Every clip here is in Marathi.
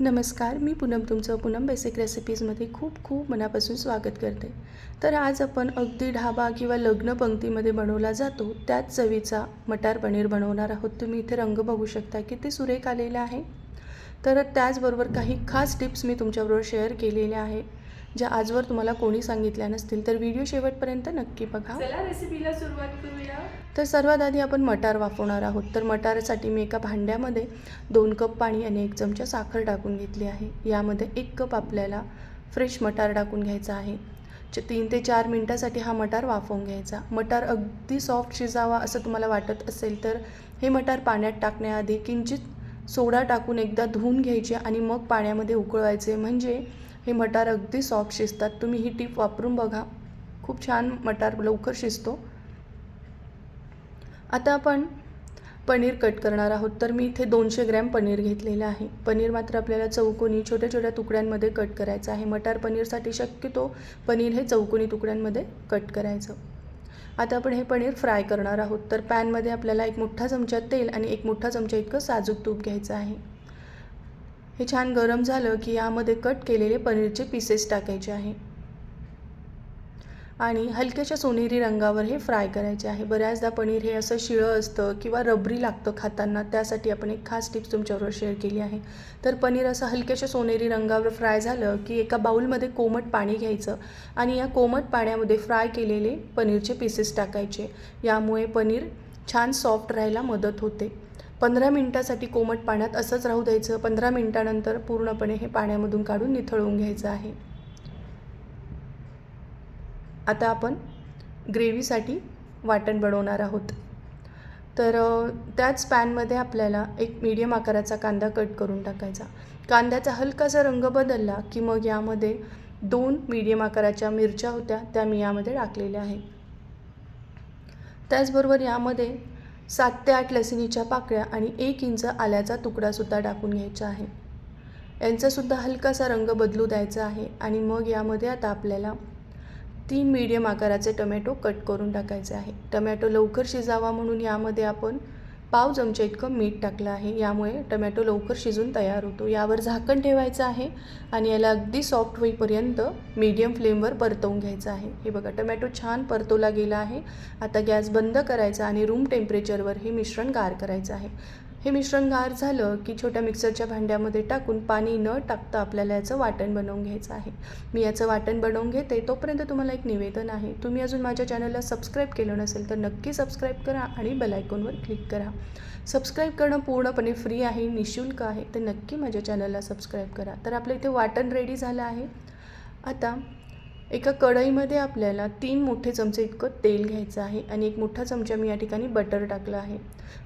नमस्कार मी पूनम तुमचं पूनम बेसिक रेसिपीजमध्ये खूप खूप मनापासून स्वागत करते. तर आज आपण अगदी ढाबा किंवा लग्न पंक्तीमध्ये बनवला जातो त्याच चवीचा मटार पनीर बनवणार आहोत. तुम्ही इथे रंग बघू शकता किती सुरेख आलेला आहे. तर त्याचबरोबर काही खास टिप्स मी तुमच्याबरोबर शेअर केलेल्या आहे. ज्या आजवर तुम्हाला कोणी सांगितल्या नसतील तर व्हिडिओ शेवटपर्यंत नक्की बघा. चला रेसिपीला सुरुवात करूया. तर सर्वात आधी आपण मटार वाफवणार आहोत. तर मटारसाठी मी एका भांड्यामध्ये दोन कप पाणी आणि एक चमचा साखर टाकून घेतली आहे. यामध्ये एक कप आपल्याला फ्रेश मटार टाकून घ्यायचा आहे. च- तीन ते चार मिनटासाठी हा मटार वाफवून घ्यायचा. मटार अगदी सॉफ्ट शिजावा असं तुम्हाला वाटत असेल तर हे मटार पाण्यात टाकण्याआधी किंचित सोडा टाकून एकदा धुवून घ्यायचे आणि मग पाण्यामध्ये उकळवायचे. म्हणजे हे मटार अगदी सॉफ्ट शिजतात. तुम्ही ही टीप वापरून बघा. खूप छान मटार लवकर शिजतो. आता आपण पनीर कट करणार आहोत. तर मी इथे दोनशे ग्रॅम पनीर घेतलेलं आहे. पनीर मात्र आपल्याला चौकोनी छोट्या छोट्या तुकड्यांमध्ये कट करायचं आहे. मटार पनीरसाठी शक्यतो पनीर हे चौकोनी तुकड्यांमध्ये कट करायचं. आता आपण हे पनीर फ्राय करणार आहोत. तर पॅनमध्ये आपल्याला एक मोठा चमचा तेल आणि एक मोठा चमचा इतकं साजूक तूप घ्यायचं आहे. हे छान गरम झालं की यामध्ये कट केलेले पनीरचे पीसेस टाकायचे आहे. आणि हलक्याशा सोनेरी रंगावर हे फ्राय करायचे आहे. बऱ्याचदा पनीर हे असं शिळं असतं किंवा रबरी लागतं खाताना त्यासाठी आपण एक खास टिप्स तुमच्याबरोबर शेअर केली आहे. तर पनीर असं हलक्याशा सोनेरी रंगावर फ्राय झालं की एका बाऊलमध्ये कोमट पाणी घ्यायचं आणि या कोमट पाण्यामध्ये फ्राय केलेले पनीरचे पीसेस टाकायचे. यामुळे पनीर छान सॉफ्ट राहायला मदत होते. पंधरा मिनटासाठी कोमट पाण्यात असंच राहू द्यायचं. पंधरा मिनटानंतर पूर्णपणे हे पाण्यामधून काढून निथळवून घ्यायचं आहे. आता आपण ग्रेव्हीसाठी वाटण बनवणार आहोत. तर त्याच पॅनमध्ये आपल्याला एक मीडियम आकाराचा कांदा कट करून टाकायचा. कांद्याचा हलकासा रंग बदलला की मग यामध्ये दोन मीडियम आकाराच्या मिरच्या होत्या त्या मी यामध्ये टाकलेल्या आहेत. त्याचबरोबर यामध्ये सात ते आठ लसणीच्या पाकळ्या आणि एक इंच आल्याचा तुकडासुद्धा टाकून घ्यायचा आहे. यांचासुद्धा हलकासा रंग बदलू द्यायचा आहे आणि मग यामध्ये आता आपल्याला तीन मीडियम आकाराचे टोमॅटो कट करून टाकायचे आहे. टमॅटो लवकर शिजावा म्हणून यामध्ये आपण पाव चमचा इतकं मीठ टाकलं आहे. यामुळे टमॅटो लवकर शिजून तयार होतो. यावर झाकण ठेवायचं आहे आणि याला अगदी सॉफ्ट होईपर्यंत मीडियम फ्लेमवर परतवून घ्यायचं आहे. हे बघा टमॅटो छान परतवला गेला आहे. आता गॅस बंद करायचा आणि रूम टेम्परेचरवर हे मिश्रण गार करायचं आहे. हे मिश्रण गार झालं की छोट्या मिक्सरच्या भांड्यामध्ये टाकून पाणी न टाकता आपल्याला याचं वाटण बनवून घ्यायचं आहे. मी याचं वाटण बनवून घेते. तोपर्यंत तुम्हाला एक निवेदन आहे. तुम्ही अजून माझ्या चॅनलला सबस्क्राईब केलं नसेल तर नक्की सबस्क्राईब करा आणि बेलायकॉनवर क्लिक करा. सबस्क्राईब करणं पूर्णपणे फ्री आहे निशुल्क आहे. तर नक्की माझ्या चॅनलला सबस्क्राईब करा. तर आपलं इथे वाटण रेडी झालं आहे. आता एका कढईमध्ये आपल्याला तीन मोठे चमचे इतकं तेल घ्यायचं आहे आणि एक मोठा चमचा मी या ठिकाणी बटर टाकलं आहे.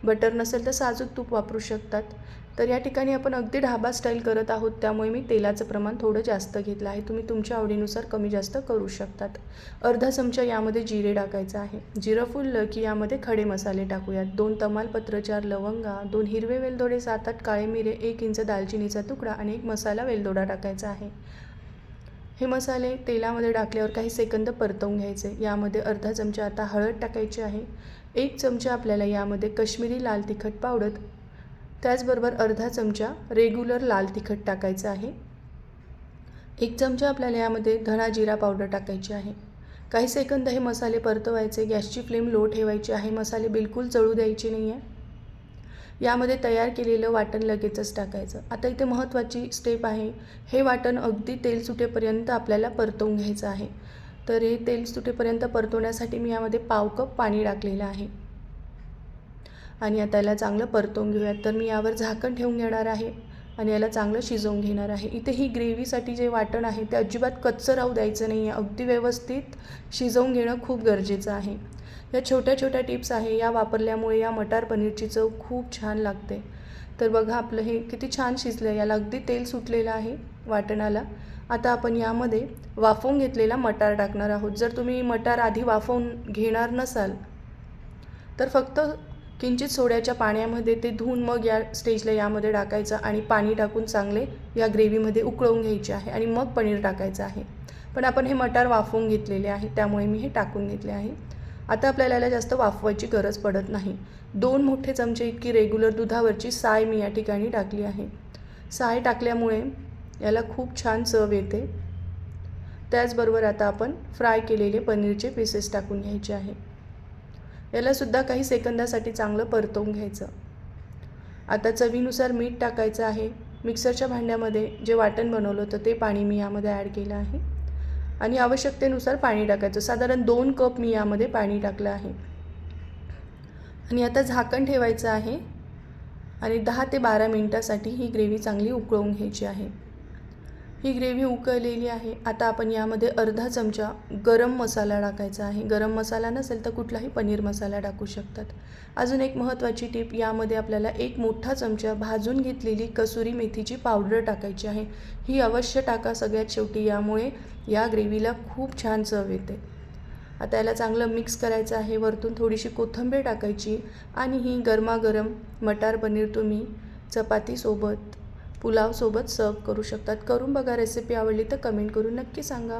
बटर नसेल तर साजूक तूप वापरू शकतात. तर या ठिकाणी आपण अगदी ढाबा स्टाईल करत आहोत त्यामुळे मी तेलाचं प्रमाण थोडं जास्त घेतलं आहे. तुम्ही तुमच्या आवडीनुसार कमी जास्त करू शकतात. अर्धा चमचा यामध्ये जिरे टाकायचं आहे. जिरं फुललं की यामध्ये खडे मसाले टाकूयात. दोन तमालपत्र चार लवंगा दोन हिरवे वेलदोडे सात आठ काळे मिरे एक इंच दालचिनीचा तुकडा आणि एक मसाला वेलदोडा टाकायचा आहे. हे मसाले तेलामध्ये टाकल्यावर काही सेकंद परतवून घ्यायचे. यामध्ये अर्धा चमचा आता हळद टाकायची आहे. एक चमचा आपल्याला यामध्ये कश्मीरी लाल तिखट पावडर त्याचबरोबर अर्धा चमचा रेग्युलर लाल तिखट टाकायचं आहे. एक चमचा आपल्याला यामध्ये धणा जिरा पावडर टाकायची आहे. काही सेकंद हे मसाले परतवायचे. गॅसची फ्लेम लो ठेवायची आहे. मसाले बिलकुल जळू द्यायचे नाही आहे यामध्ये तयार केलेलं वाटण लगेचच टाकायचं. आता इथे महत्त्वाची स्टेप आहे. हे वाटण अगदी तेल सुटेपर्यंत आपल्याला परतवून घ्यायचं आहे. तर हे तेल सुटेपर्यंत परतवण्यासाठी मी यामध्ये पाव कप पाणी टाकलेलं आहे. आणि आता याला चांगलं परतवून घेऊयात. तर मी यावर झाकण ठेवून घेणार आहे आणि याला चांगलं शिजवून घेणार आहे. इथे ही ग्रेव्हीसाठी जे वाटण आहे ते अजिबात कच्चं राहू द्यायचं नाही आहे अगदी व्यवस्थित शिजवून घेणं खूप गरजेचं आहे. या छोट्या छोट्या टिप्स आहे या वापरल्यामुळे या मटार पनीरची चव खूप छान लागते. तर बघा आपलं हे किती छान शिजलं आहे याला अगदी तेल सुटलेलं आहे वाटणाला. आता आपण यामध्ये वाफवून घेतलेला मटार टाकणार आहोत. जर तुम्ही मटार आधी वाफवून घेणार नसाल तर फक्त किंचित सोड्याच्या पाण्यामध्ये ते धुवून मग या स्टेजला यामध्ये टाकायचं आणि पाणी टाकून चांगले या ग्रेव्हीमध्ये उकळवून घ्यायचे आहे आणि मग पनीर टाकायचं आहे. पण आपण हे मटार वाफवून घेतलेले आहे त्यामुळे मी हे टाकून घेतले आहे. आता आपल्याला याला जास्त वाफवायची गरज पडत नाही. दोन मोठे चमचे इतकी रेग्युलर दुधावरची साय मी या ठिकाणी टाकली आहे. साय टाकल्यामुळे याला खूप छान चव येते. त्याचबरोबर आता आपण फ्राय केलेले पनीरचे पीसेस टाकून घ्यायचे आहे. यालासुद्धा काही सेकंदासाठी चांगलं परतवून घ्यायचं. आता चवीनुसार मीठ टाकायचं आहे. मिक्सरच्या भांड्यामध्ये जे वाटण बनवलं होतं ते पाणी मी यामध्ये ॲड केलं आहे. आणि आवश्यकतेनुसार पाणी टाकायचं. साधारण दोन कप मी यामध्ये पाणी टाकलं आहे. आणि आता झाकण ठेवायचं आहे. आणि दहा ते बारा मिनटासाठी ही ग्रेव्ही चांगली उकळवून घ्यायची आहे. ही ग्रेव्ही उकळलेली आहे. आता आपण यामध्ये अर्धा चमचा गरम मसाला टाकायचा आहे. गरम मसाला नसेल तर कुठलाही पनीर मसाला टाकू शकतात. अजून एक महत्त्वाची टीप यामध्ये आपल्याला एक मोठा चमचा भाजून घेतलेली कसुरी मेथीची पावडर टाकायची आहे. ही अवश्य टाका सगळ्यात शेवटी यामुळे या ग्रेव्हीला खूप छान चव येते. आता याला चांगलं मिक्स करायचं आहे. वरतून थोडीशी कोथिंबीर टाकायची आणि ही गरमागरम मटार पनीर तुम्ही चपातीसोबत पुलावसोबत सर्व करू शकतात. करून बघा रेसिपी आवडली तर कमेंट करून नक्की सांगा.